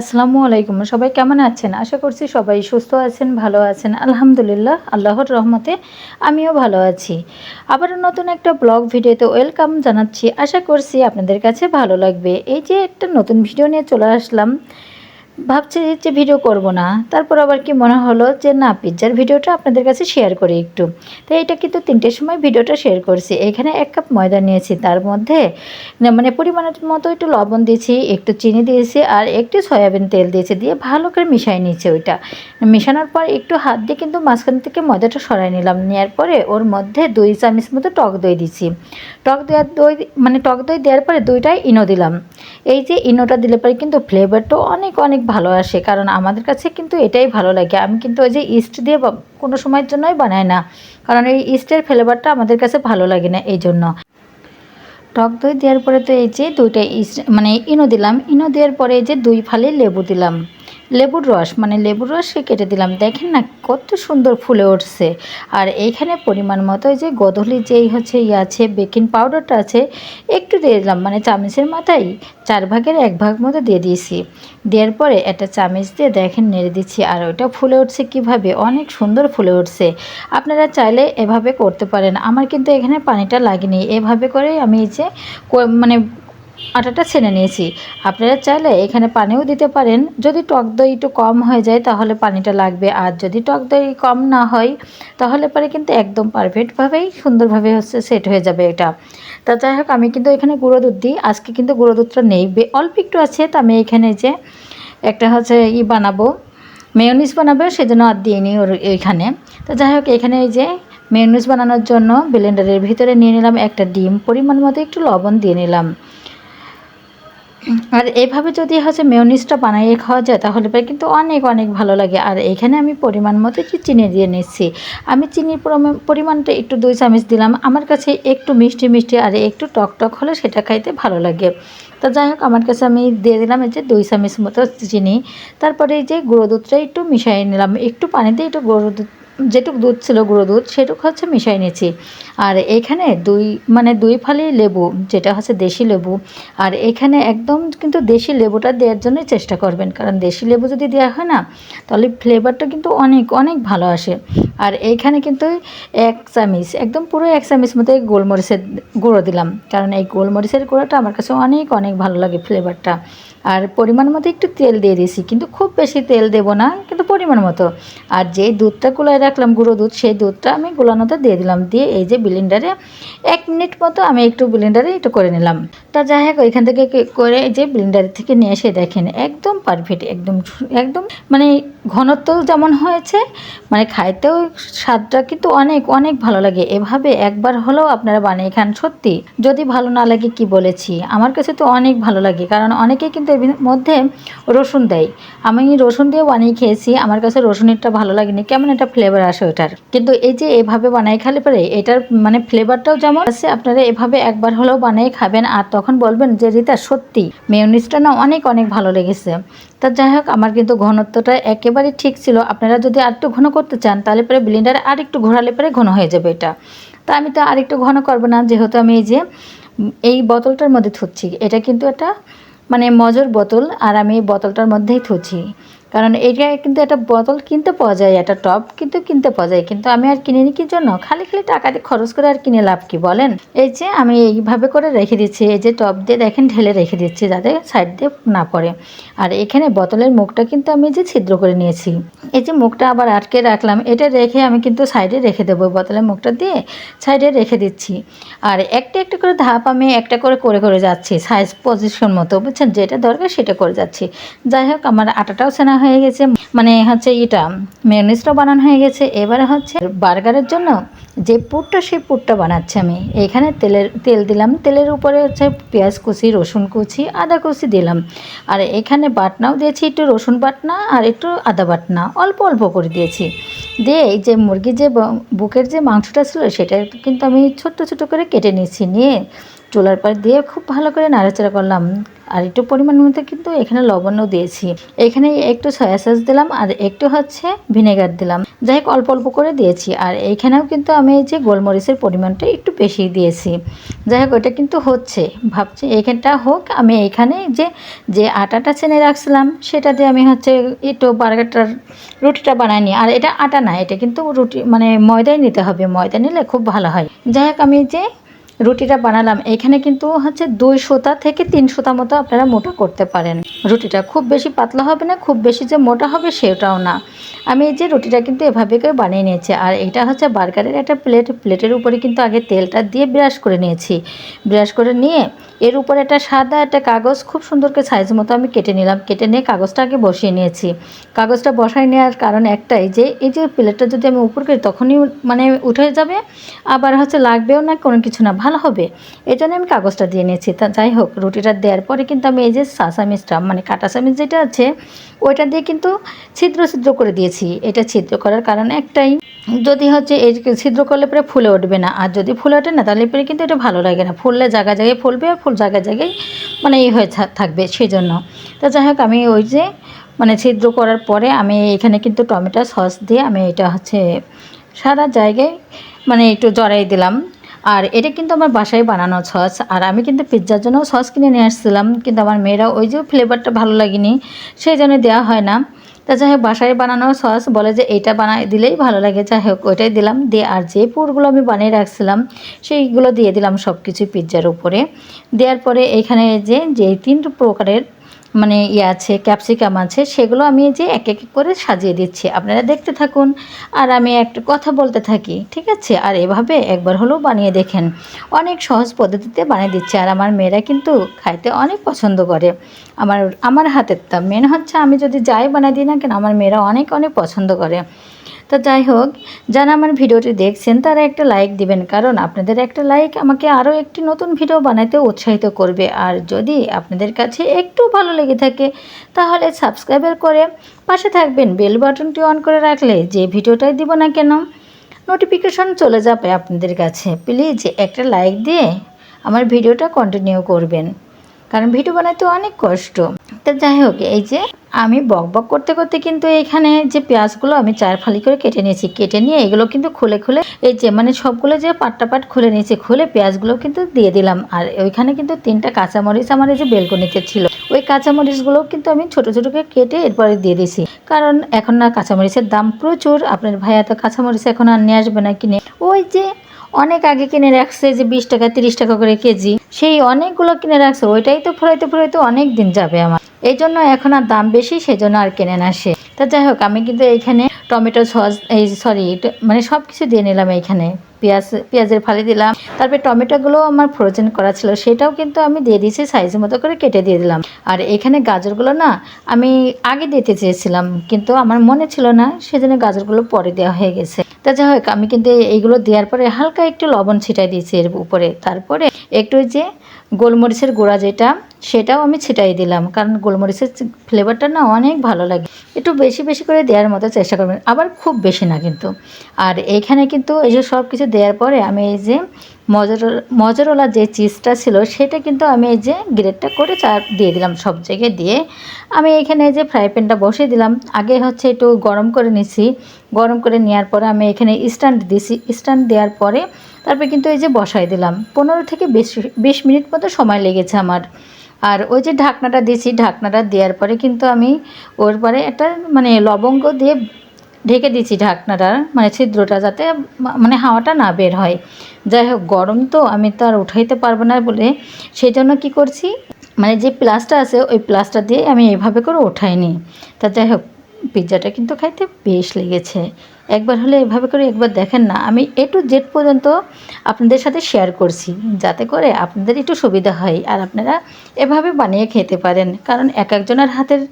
আসসালামু আলাইকুম। সবাই কেমন আছেন? আশা করছি সবাই সুস্থ আছেন, ভালো আছেন। আলহামদুলিল্লাহ, আল্লাহর রহমতে আমিও ভালো আছি। আবার নতুন একটা ব্লগ ভিডিওতে ওয়েলকাম জানাচ্ছি। আশা করছি আপনাদের কাছে ভালো লাগবে। এই যে একটা নতুন ভিডিও নিয়ে চলে আসলাম। ভাবছি যে ভিডিও করব না। তারপর আবার কি মনে হলো যে, না পিৎজার ভিডিওটা আপনাদের কাছে শেয়ার করি একটু। তো এটা কিন্তু তিনটের সময় ভিডিওটা শেয়ার করছি। এখানে এক কাপ ময়দা নিয়েছি। তার মধ্যে মানে পরিমাণের মতো একটু লবণ দিয়েছি, একটু চিনি দিয়েছি, আর একটু সয়াবিন তেল দিয়েছি দিয়ে ভালো করে মিশাই নিয়েছি ওইটা। মেশানোর পর একটু হাত দিয়ে কিন্তু মাঝখান থেকে ময়দাটা সরাই নিলাম। নেওয়ার পরে ওর মধ্যে দুই চামচ মতো টক দই দিছি টক দেওয়ার দই মানে টক দই দেওয়ার পরে দুইটাই ইনো দিলাম। এই যে ইনোটা দিলে পরে কিন্তু ফ্লেভারটা অনেক অনেক ভালো আসে, কারণ আমাদের কাছে কিন্তু এটাই ভালো লাগে। আমি কিন্তু ওই যে ইস্ট দিয়ে কোনো সময়ের জন্যই বানাই না, কারণ এই ইস্টের ফ্লেভারটা আমাদের কাছে ভালো লাগে না এই জন্য টক দই দেওয়ার পরে তো এই যে দুইটা ইস্ট মানে ইনো দিলাম। ইনো দেওয়ার পরে এই যে দুই ফালি লেবু দিলাম। লেবুর রস মানে লেবুর রসকে কেটে দিলাম। দেখেন না কত সুন্দর ফুলে উঠছে। আর এইখানে পরিমাণ মতো যে গধূলি যেই হচ্ছে ইয়ে আছে, বেকিং পাউডারটা আছে, একটু দিয়ে দিলাম। মানে চামচের মাথায় চার ভাগের এক ভাগ মতো দিয়ে দিয়েছি। দেওয়ার পরে একটা চামচ দিয়ে দেখেন নেড়ে দিচ্ছি। আর ওইটা ফুলে উঠছে কীভাবে? অনেক সুন্দর ফুলে উঠছে। আপনারা চাইলে এভাবে করতে পারেন। আমার কিন্তু এখানে পানিটা লাগেনি। এভাবে করে আমি যে মানে আটাটা ছেনে নিয়েছি। আপনারা চাইলে এখানে পানিও দিতে পারেন। যদি টক দই একটু কম হয়ে যায় তাহলে পানিটা লাগবে। আর যদি টক দই কম না হয় তাহলে পরে কিন্তু একদম পারফেক্টভাবেই সুন্দরভাবে হচ্ছে সেট হয়ে যাবে এটা। তা যাই হোক, আমি কিন্তু এখানে গুঁড়ো দুধ দিই। আজকে কিন্তু গুঁড়ো দুধটা নেই। অল্প একটু আছে তা আমি এখানে যে একটা হচ্ছে ই বানাবো। মেয়নিস বানাবো, সেজন্য আর দিয়ে নিই ওর এইখানে তো যাই হোক, এখানে এই যে মেয়নিস বানানোর জন্য ব্লেন্ডারের ভিতরে নিয়ে নিলাম একটা ডিম। পরিমাণ মতো একটু লবণ দিয়ে নিলাম। আর এভাবে যদি হচ্ছে মেয়নিসটা বানিয়ে খাওয়া যায়, তাহলে পরে কিন্তু অনেক অনেক ভালো লাগে। আর এখানে আমি পরিমাণ মতো একটু চিনি দিয়ে নিচ্ছি। আমি চিনির পরিমাণটা একটু দুই চামচ দিলাম। আমার কাছে একটু মিষ্টি মিষ্টি আর একটু টক টক হলে সেটা খাইতে ভালো লাগে। তো যাই হোক, আমার কাছে আমি দিয়ে দিলাম এই যে দুই চামচ মতো চিনি। তারপরে এই যে গুঁড়ো দুধটা একটু মিশিয়ে নিলাম। একটু পানিতে একটু গুঁড়ো দুধ যেটুক দুধ ছিল, গুঁড়ো দুধ, সেটুক হচ্ছে মিশিয়ে নিয়েছি। আর এখানে দুই মানে দুই ফালি লেবু, যেটা হচ্ছে দেশি লেবু, আর এখানে একদম কিন্তু দেশি লেবুটা দেওয়ার জন্যই চেষ্টা করবেন, কারণ দেশি লেবু যদি দেওয়া হয় না, তাহলে ফ্লেভারটা কিন্তু অনেক অনেক ভালো আসে। আর এইখানে কিন্তু এক চামিচ, একদম পুরো এক চামিচ মতো এই গোলমরিচের গুঁড়ো দিলাম, কারণ এই গোলমরিচের গুঁড়োটা আমার কাছে অনেক অনেক ভালো লাগে ফ্লেভারটা। আর পরিমাণ মতো একটু তেল দিয়ে দিয়েছি, কিন্তু খুব বেশি তেল দেবো না, কিন্তু পরিমাণ মতো। আর যেই দুধটা গুলায় রাখলাম গুঁড়ো দুধ, সেই দুধটা আমি গোলানোতে দিয়ে দিলাম। দিয়ে এই যে ব্লেন্ডারে এক মিনিট মতো আমি একটু ব্লেন্ডারে একটু করে নিলাম। তা যাই হোক ওইখান থেকে করে যে ব্লেন্ডার থেকে নিয়ে এসে দেখেন, একদম পারফেক্ট একদম একদম মানে ঘনত্ব যেমন হয়েছে মানে খাইতেও স্বাদটা কিন্তু অনেক অনেক ভালো লাগে। এভাবে একবার হলেও আপনারা বানিয়ে খান সত্যি। যদি ভালো না লাগে কি বলেছি? আমার কাছে তো অনেক ভালো লাগে, কারণ অনেকেই কিন্তু এর মধ্যে রসুন দেয়। আমি রসুন দিয়ে বানিয়ে খেয়েছি, আমার কাছে রসুনেরটা ভালো লাগেনি। কেমন একটা ফ্লেভার আসে ওটার। কিন্তু এই যে এভাবে বানাই খালে পরে এটার মানে ফ্লেভারটাও যেমন আছে, আপনারা এভাবে একবার হলেও বানিয়ে খাবেন। আর তখন বলবেন যে, রিতা, সত্যি মেয়নিসটা না অনেক অনেক ভালো লেগেছে। তা যাই হোক, আমার কিন্তু ঘনত্বটা একেবারে ঠিক ছিল। আপনারা যদি আর একটু ঘন করতে চান, তাহলে পরে ব্লেন্ডারে আর একটু ঘোরালে পরে ঘন হয়ে যাবে এটা। তা আমি তো আর একটু ঘন করব না, যেহেতু আমি এই যে এই বোতলটার মধ্যে থুচ্ছি। এটা কিন্তু একটা মানে মজার বোতল, আর আমি এই বোতলটার মধ্যেই থুচ্ছি। কারণ এটা কিন্তু একটা বোতল কিনতে পাওয়া যায়, একটা টপ কিন্তু কিনতে পাওয়া যায়, কিন্তু আমি আর কিনিনি কি জন্য? খালি খালি টাকা দিয়ে খরচ করে আর কিনে লাভ কি বলেন? এই যে আমি এইভাবে করে রেখে দিচ্ছি, এই যে টপ দিয়ে দেখেন ঢেলে রেখে দিচ্ছি যাতে সাইড দিয়ে না পড়ে। আর এখানে বোতলের মুখটা কিন্তু আমি যে ছিদ্র করে নিয়েছি, এই যে মুখটা আবার আটকে রাখলাম, এটা রেখে আমি কিন্তু সাইডে রেখে দেবো বোতলের মুখটা দিয়ে, সাইডে রেখে দিচ্ছি। আর একটা একটা করে ধাপ আমি একটা করে করে করে যাচ্ছি সাইজ পজিশন মতো, বুঝছেন? যেটা দরকার সেটা করে যাচ্ছি। যাই হোক, আমার আটাটাও সেনা হয়ে গেছে মানে হচ্ছে এটা মেয়নিসটাও বানানো হয়ে গেছে। এবারে হচ্ছে বার্গারের জন্য যে পুরটা, সেই পুরটা বানাচ্ছি আমি। এখানে তেলের, তেল দিলাম। তেলের উপরে হচ্ছে পেঁয়াজ কুচি, রসুন কুচি, আদা কুচি দিলাম। আর এখানে বাটনাও দিয়েছি, একটু রসুন বাটনা আর একটু আদা বাটনা। অল্প অল্প করে দিয়েছি। দিয়ে এই যে মুরগির যে বুকের যে মাংসটা ছিল, সেটা কিন্তু আমি ছোট্ট ছোট করে কেটে নিয়েছি। নিয়ে চুলার পাড় দিয়ে খুব ভালো করে নাড়াচাড়া করলাম। আর একটু পরিমাণ মতো কিন্তু এখানে লবণও দিয়েছি। এখানে একটু সয়া সস দিলাম আর একটু হচ্ছে ভিনেগার দিলাম। যাই হোক, অল্প অল্প করে দিয়েছি। আর এইখানেও কিন্তু আমি এই যে গোলমরিচের পরিমাণটা একটু বেশি দিয়েছি। যাই হোক, ওটা কিন্তু হচ্ছে। ভাবছি এখানটা হোক, আমি এখানে যে যে আটাটা চেনে রাখছিলাম, সেটা দিয়ে আমি হচ্ছে একটু বার্গারটার রুটিটা বানাই নিই। আর এটা আটা না, এটা কিন্তু রুটি মানে ময়দাই নিতে হবে। ময়দা নিলে খুব ভালো হয়। যাই হোক, আমি যে রুটিটা বানালাম। এখানে কিন্তু হচ্ছে দুই সুতা থেকে তিন সুতা মতো আপনারা মোটা করতে পারেন। রুটিটা খুব বেশি পাতলা হবে না, খুব বেশি যে মোটা হবে সেটাও না। আমি এই যে রুটিটা কিন্তু এভাবে করে বানিয়ে নিয়েছি, আর এটা হচ্ছে বার্গারের একটা প্লেট, প্লেটের উপরে কিন্তু আগে তেলটা দিয়ে ব্রাশ করে নিয়েছি। ব্রাশ করে নিয়ে এর উপরে একটা সাদা একটা কাগজ, খুব সুন্দর করে সাইজ মতো আমি কেটে নিলাম, কেটে নিয়ে কাগজটা আগে বসিয়ে নিয়েছি। কাগজটা বসাই নেওয়ার কারণ একটাই যে, এই যে প্লেটটা যদি আমি উপর করি তখনই মানে উঠে যাবে, আবার হচ্ছে লাগবেও না, কোনো কিছু না, ভালো হবে। এই জন্য আমি কাগজটা দিয়ে নিয়েছি। তা যাই হোক, রুটিটা দেওয়ার পরে কিন্তু আমি এই যে সাসামিসটা মানে কাটা চামিচ যেটা আছে, ওইটা দিয়ে কিন্তু ছিদ্র ছিদ্র করে দিয়েছি। এটা ছিদ্র করার কারণ একটাই, যদি হচ্ছে এই ছিদ্র করলে পরে ফুলে উঠবে না। আর যদি ফুলে ওঠে না, তাহলে পরে কিন্তু এটা ভালো লাগে না। ফুললে জায়গায় জায়গায় ফুলবে, আর ফুল জায়গায় জায়গায় মানে এই হয়ে থাকবে সেই জন্য তো যাই হোক, আমি ওই যে মানে ছিদ্র করার পরে আমি এখানে কিন্তু টমেটো সস দিয়ে আমি এটা হচ্ছে সারা জায়গায় মানে একটু জড়াই দিলাম। আর এটা কিন্তু আমার বাসায় বানানো সস, আর আমি কিন্তু পিৎজার জন্য সস কিনে নিয়ে আসছিলাম, কিন্তু আমার মেয়েরা ওই যে ফ্লেভারটা ভালো লাগেনি, সেই জন্য দেওয়া হয় না। তা যাই হোক, বাসায় বানানো সস বলে যে এইটা বানাই দিলেই ভালো লাগে, যাই হোক, ওইটাই দিলাম। দিয়ে আর যে পুরগুলো আমি বানিয়ে রাখছিলাম, সেইগুলো দিয়ে দিলাম সব কিছু পিৎজার উপরে। দেওয়ার পরে এখানে যে যে তিন প্রকারের মানে ইয়ে আছে ক্যাপসিকাম আছে, সেগুলো আমি যে এক এক করে সাজিয়ে দিচ্ছি। আপনারা দেখতে থাকুন। আর আমি একটা কথা বলতে থাকি, ঠিক আছে? আর এভাবে একবার হলেও বানিয়ে দেখেন। অনেক সহজ পদ্ধতিতে বানিয়ে দিচ্ছে। আর আমার মেয়েরা কিন্তু খাইতে অনেক পছন্দ করে। আমার আমার হাতের তা মেন হচ্ছে আমি যদি যাই বানিয়ে দিই না কেন, আমার মেয়েরা অনেক অনেক পছন্দ করে। তো যাই হোক, যারা আমার ভিডিওটি দেখছেন, তারা একটা লাইক দিবেন, কারণ আপনাদের একটা লাইক আমাকে আরও একটি নতুন ভিডিও বানাতে উৎসাহিত করবে। আর যদি আপনাদের কাছে একটু ভালো লেগে থাকে, তাহলে সাবস্ক্রাইবার করে পাশে থাকবেন বেল বাটনটি অন করে রাখলে যে ভিডিওটাই দিব না কেন নোটিফিকেশন চলে যাবে আপনাদের কাছে। প্লিজ একটা লাইক দিয়ে আমার ভিডিওটা কন্টিনিউ করবেন, কারণ ভিডিও বানাতে অনেক কষ্ট। তা যাই হোক, এই যে আমি বক বক করতে করতে কিন্তু এখানে যে পেঁয়াজগুলো আমি চার ফালি করে কেটে নিয়েছি, কেটে নিয়ে এগুলো কিন্তু খুলে খুলে এই যে মানে সবগুলো যে পাট্টা পাট খুলে নিয়েছি, খুলে পেঁয়াজগুলো কিন্তু দিয়ে দিলাম। আর ওইখানে কিন্তু তিনটা কাঁচামরিচ আমার এই যে বেলকনিতে ছিল, ওই কাঁচামরিচগুলো কিন্তু আমি ছোট ছোট করে কেটে এরপরে দিয়ে দিছি কারণ এখন না কাঁচামরিচের দাম প্রচুর, আপনার ভাইয়া তো কাঁচামরিচ এখন আর নিয়ে আসবে না কিনে। ওই যে অনেক আগে কিনে রাখছে যে বিশ টাকা, তিরিশ টাকা করে কেজি, সেই অনেকগুলো কিনে রাখছে, ওইটাই তো ফুরাইতে ফুরাইতে অনেক দিন যাবে আমার। এই জন্য এখন আর দাম বেশি সেই জন্য আর কেনে না সে। তা যাই হোক, আমি কিন্তু এইখানে টমেটো সস, এই সরি মানে সব কিছু দিয়ে নিলাম এইখানে। পেঁয়াজ, পেঁয়াজের ফালি দিলাম। তারপরে টমেটোগুলো আমার ফ্রোজেন করা ছিল, সেটাও কিন্তু আমি দিয়ে দিয়েছি সাইজ মতো করে কেটে দিয়ে দিলাম। আর এখানে গাজরগুলো না, আমি আগে দিতে চেয়েছিলাম, কিন্তু আমার মনে ছিল না, সেজন্য গাজরগুলো পরে দেওয়া হয়ে গেছে। তা যাই হোক, আমি কিন্তু এইগুলো দেওয়ার পরে হালকা একটু লবণ ছিটাই দিয়েছি এর উপরে। তারপরে একটু যে গোলমরিচের গুঁড়া যেটা, সেটাও আমি ছিটাই দিলাম। কারণ গোলমরিচের ফ্লেভারটা না অনেক ভালো লাগে। একটু বেশি বেশি করে দেওয়ার মতো চেষ্টা করবেন, আবার খুব বেশি না কিন্তু। আর এইখানে কিন্তু এই যে সব কিছু দেওয়ার পরে আমি এই যে মজার মজারওয়ালা যে চিজটা ছিল, সেটা কিন্তু আমি এই যে গ্রেটটা করে চা দিয়ে দিলাম সব জায়গায় দিয়ে। আমি এখানে যে ফ্রাই প্যানটা বসিয়ে দিলাম। আগে হচ্ছে একটু গরম করে নিছি। গরম করে নেওয়ার পরে আমি এখানে স্ট্যান্ড দিছি। স্ট্যান্ড দেওয়ার পরে তারপরে কিন্তু এই যে বসাই দিলাম। পনেরো থেকে বিশ বিশ মিনিট মতো সময় লেগেছে আমার। আর ওই যে ঢাকনাটা দিয়েছি, ঢাকনাটা দেওয়ার পরে কিন্তু আমি ওর পরে একটা মানে লবঙ্গ দিয়ে ঢেকে দিয়েছি ঢাকনাটা মানে ছিদ্রটা যাতে মানে হাওয়াটা না বের হয়। যাই হোক, গরম তো, আমি তো আর উঠাইতে পারব না বলে সেই জন্য কী করছি মানে যে প্লাসটা আছে, ওই প্লাসটা দিয়ে আমি এভাবে করে ওঠাইনি তা যাই হোক পিৎজাটা কিন্তু খাইতে বেশ লেগেছে। একবার হলে এভাবে করে একবার দেখেন না, আমি এ টু জেড পর্যন্ত আপনাদের সাথে শেয়ার করছি, যাতে করে আপনাদের একটু সুবিধা হয় আর আপনারা এভাবে বানিয়ে খেতে পারেন। কারণ এক একজনের হাতের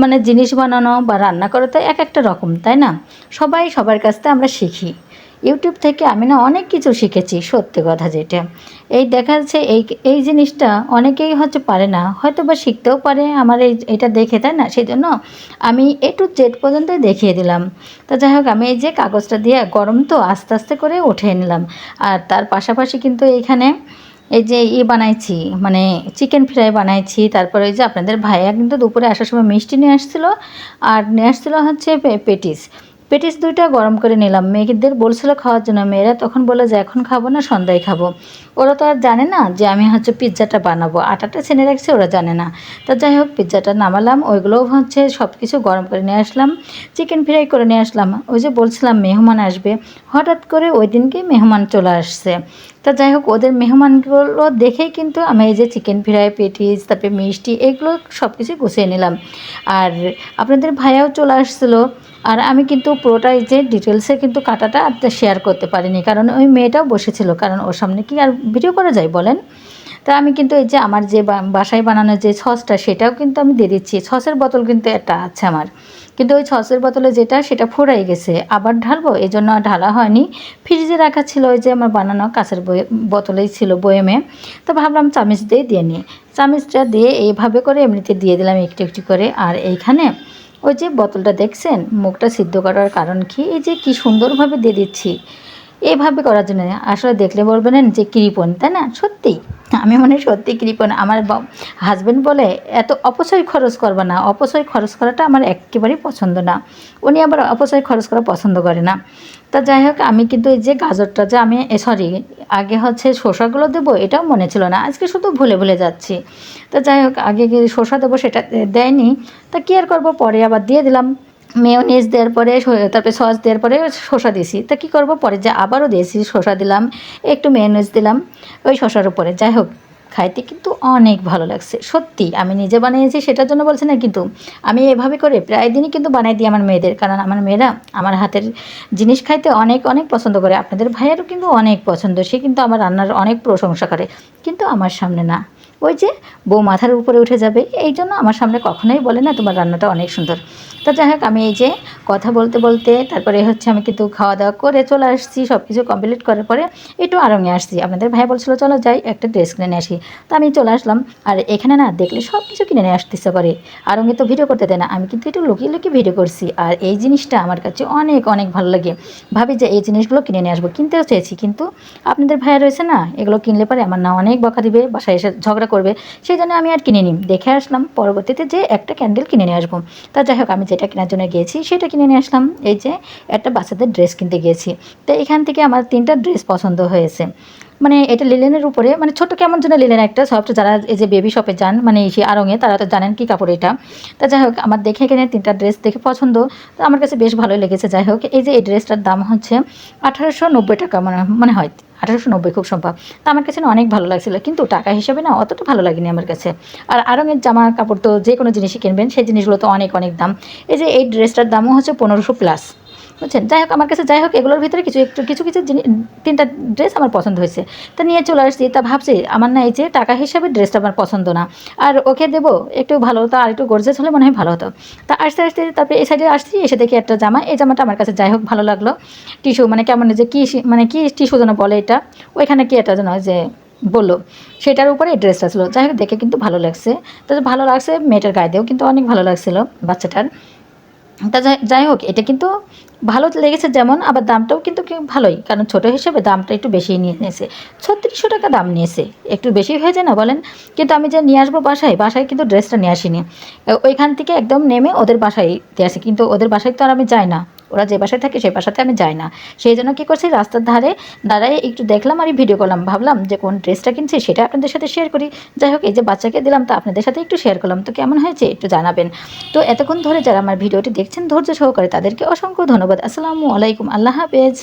মানে জিনিস বানানো বা রান্না করা তো এক একটা রকম, তাই না? সবাই সবার কাছ থেকে আমরা শিখি। ইউটিউব থেকে আমি না অনেক কিছু শিখেছি, সত্যি কথা যেটা। এই দেখা যাচ্ছে এই এই জিনিসটা অনেকেই হচ্ছে পারে না হয়তো বা শিখতেও পারে আমার এই, এটা দেখে, তাই না? সেই জন্য আমি এ টু জেড পর্যন্ত দেখিয়ে দিলাম। তো যাই হোক, আমি এই যে কাগজটা দিয়ে গরম তো আস্তে আস্তে করে উঠিয়ে নিলাম। আর তার পাশাপাশি কিন্তু এইখানে এই যে ই বানাইছি মানে চিকেন ফ্রাই বানাইছি, তারপরে ওই যে আপনাদের ভাইয়া কিন্তু দুপুরে আসার সময় মিষ্টি নিয়ে আসছিল, আর নিয়ে আসছিল হচ্ছে পেটিস। পেটিস দুইটা গরম করে নিলাম। মেয়েদের বলছিল খাওয়ার জন্য, মেয়েরা তখন বলে যে, এখন খাব না, সন্ধ্যায় খাব। ওরা তো আর জানে না যে, আমি হচ্ছে পিৎজাটা বানাবো। আটাটা ছেনে রাখছি, ওরা জানে না। তা যাই হোক, পিৎজাটা নামালাম, ওইগুলোও হচ্ছে সব কিছু গরম করে নিয়ে আসলাম। চিকেন ফ্রাই করে নিয়ে আসলাম। ওই যে বলছিলাম, মেহমান আসবে। হঠাৎ করে ওই দিনকে মেহমান চলে আসছে। তা যাই হোক, ওদের মেহমানগুলো দেখেই কিন্তু আমি এই যে চিকেন ফ্রাই, পেটিস, তারপরে মিষ্টি, এগুলো সব কিছু গুছিয়ে নিলাম। আর আপনাদের ভাইয়াও চলে আসছিল। আর আমি কিন্তু পুরোটাই যে ডিটেলসে কিন্তু কাটাটা শেয়ার করতে পারিনি, কারণ ওই মেয়েটাও বসেছিল, কারণ ওর সামনে কি আর ভিডিও করা যায় বলেন? তা আমি কিন্তু এই যে আমার যে বাসায় বানানো যে সসটা, সেটাও কিন্তু আমি দিয়ে দিচ্ছি। সসের বোতল কিন্তু একটা আছে আমার। কিন্তু ওই সসের বোতলে যেটা, সেটা ফুরাই গেছে। আবার ঢালবো? এই জন্য ঢালা হয়নি। ফ্রিজে রাখা ছিল ওই যে আমার বানানো কাঁচের বোতলেই ছিল বয়েমে। তো ভাবলাম চামিচ দিয়ে দিয়ে নিই। চামিচটা দিয়ে এইভাবে করে এমনিতে দিয়ে দিলাম একটু একটু করে। আর এইখানে ওই যে বোতলটা দেখছেন? মুখটা সিদ্ধ করার কারণ কি? এই যে কি সুন্দরভাবে দিয়ে দিচ্ছি। এইভাবে করার জন্য আসলে দেখলে বলবেন যে কৃপণ, তাই না? সত্যি। আমি মনে সত্যি কৃপণ। আমার হাজব্যান্ড বলে, এত অপচয় খরচ করবে না। অপচয় খরচ করাটা আমার একেবারেই পছন্দ না। উনি আবার অপচয় খরচ করা পছন্দ করে না। তা যাই হোক, আমি কিন্তু এই যে গাজরটা যে আমি সরি আগে হচ্ছে শসাগুলো দেবো, এটাও মনে ছিল না। আজকে শুধু ভুলে ভুলে যাচ্ছি। তা যাই হোক, আগে শসা দেবো সেটা দেয়নি। তা কি আর করব? পরে আবার দিয়ে দিলাম। মেয়োনিজ দেওয়ার পরে তারপরে সস দেওয়ার পরে শসা দিয়েছি। তা কী করব? পরে যে আবারও দিয়েছি, শসা দিলাম, একটু মেয়োনিজ দিলাম ওই শসার উপরে। যাই হোক, খাইতে কিন্তু অনেক ভালো লাগছে, সত্যি। আমি নিজে বানিয়েছি, সেটার জন্য বলছি না, কিন্তু আমি এভাবে করে প্রায় দিনই কিন্তু বানাই দিই আমার মেয়েদের। কারণ আমার মেয়েরা আমার হাতের জিনিস খাইতে অনেক অনেক পছন্দ করে। আপনাদের ভাইয়েরও কিন্তু অনেক পছন্দ, সে কিন্তু আমার রান্নার অনেক প্রশংসা করে, কিন্তু আমার সামনে না। ওই যে বউ মাথার উপরে উঠে যাবে, এই জন্য আমার সামনে কখনোই বলে না তোমার রান্নাটা অনেক সুন্দর। তো যাই হোক, আমি এই যে কথা বলতে বলতে তারপরে হচ্ছে আমি কিন্তু খাওয়া দাওয়া করে চলে আসছি সব কিছু কমপ্লিট করার পরে একটু আরঙে আসছি। আপনাদের ভাই বলছিল, চলো যাই, একটা ড্রেস কিনে নিয়ে আসি। তো আমি চলে আসলাম, আর এখানে না দেখলে সব কিছু কিনে নিয়ে আসতে ইচ্ছা করে আরঙে তো ভিডিও করতে দেয় না, আমি কিন্তু একটু লুকিয়ে লুকিয়ে ভিডিও করছি, আর এই জিনিসটা আমার কাছে অনেক অনেক ভালো লাগে। ভাবি যে এই জিনিসগুলো কিনে নিয়ে আসব, কিনতেও চেয়েছি, কিন্তু আপনাদের ভাইয়া রয়েছে না, এগুলো কিনলে পরে আমার না অনেক বকা দিবে, বাসায় এসে ঝগড়া করবে, সেই জন্য আমি আর কিনে নিই দেখে আসলাম পরবর্তীতে যে একটা ক্যান্ডেল কিনে নিয়ে আসব। তা যাই হোক, আমি যেটা কেনার জন্য গিয়েছি সেটা কিনে নিয়ে আসলাম। এই যে একটা বাচ্চাদের ড্রেস কিনতে গিয়েছি। তো এখান থেকে আমার তিনটা ড্রেস পছন্দ হয়েছে। মানে এটা লিলেনের উপরে মানে ছোট কেমন যেন লিলেন একটা সফট যারা এই যে বেবি শপে যান মানে এই আরঙে তারা তো জানেন কি কাপড় এটা। তা যাই হোক, আমার দেখে এখানে তিনটা ড্রেস দেখে পছন্দ। তো আমার কাছে বেশ ভালোই লেগেছে। যাই হোক, এই যে এই ড্রেসটার দাম হচ্ছে আঠারোশো নব্বই টাকা মানে মনে হয়। আঠারোশো নব্বই খুব সম্ভব। তা আমার কাছে না অনেক ভালো লাগছিল, কিন্তু টাকা হিসেবে না অতটা ভালো লাগেনি আমার কাছে। আর আরঙের জামা কাপড় তো যে কোনো জিনিসই কিনবেন, সেই জিনিসগুলো তো অনেক অনেক দাম। এই যে এই ড্রেসটার দামও হচ্ছে পনেরোশো প্লাস বুঝছেন? যাই হোক, আমার কাছে যাই হোক, এগুলোর ভিতরে কিছু একটু, কিছু কিছু জিনিস তিনটা ড্রেস আমার পছন্দ হয়েছে। তা নিয়ে চলে আসছি, তা ভাবছি, আমার না এই যে টাকা হিসাবে ড্রেসটা আমার পছন্দ না। আর ওকে দেবো, একটু ভালো হতো, আর একটু গর্জেস হলে মনে হয় ভালো হতো। তা আসতে আসতে, তারপরে এই সাইডে আসছি, এসে দেখি একটা জামা, এই জামাটা আমার কাছে যাই হোক, ভালো লাগল। টিস্যু মানে কেমন যে কী মানে কী টিস্যু যেন বলে এটা, ওইখানে কি একটা যেন যে বলল, সেটার উপরে এই ড্রেসটা ছিল। যাই হোক, দেখে কিন্তু ভালো লাগছে। তো ভালো লাগছে মেয়েটার গায়ে দিয়েও কিন্তু অনেক ভালো লাগছিল বাচ্চাটার। তা যাই- যাই হোক, এটা কিন্তু ভালো লেগেছে যেমন, আবার দামটাও কিন্তু ভালোই, কারণ ছোট হিসেবে দামটা একটু বেশি নিয়ে নিয়েছে। ছত্রিশশো টাকা দাম নিয়েছে, একটু বেশি হয়েছে না বলেন, কিন্তু আমি যে নিয়ে আসব বাসায় বাসায় কিন্তু ড্রেসটা নিয়ে আসিনি। ওইখান থেকে একদম নেমে ওদের বাসায় দিয়ে আসি, কিন্তু ওদের বাসায় তো আর আমি যাই না। ওরা যে বাসায় থাকে সেই বাসাতে আমি যাই না। সেই জন্য কী করছি, রাস্তার ধারে দাঁড়ায় একটু দেখলাম আর ভিডিও করলাম। ভাবলাম যে কোন ড্রেসটা কিনছি সেটা আপনাদের সাথে শেয়ার করি। যাই হোক, এই যে বাচ্চাকে দিলাম, তা আপনাদের সাথে একটু শেয়ার করলাম। তো কেমন হয়েছে একটু জানাবেন। তো এতক্ষণ ধরে যারা আমার ভিডিওটি দেখছেন, ধৈর্য সহকারে তাদেরকে অসংখ্য ধন্যবাদ। আসসালামু আলাইকুম, আল্লাহ হাফেজ।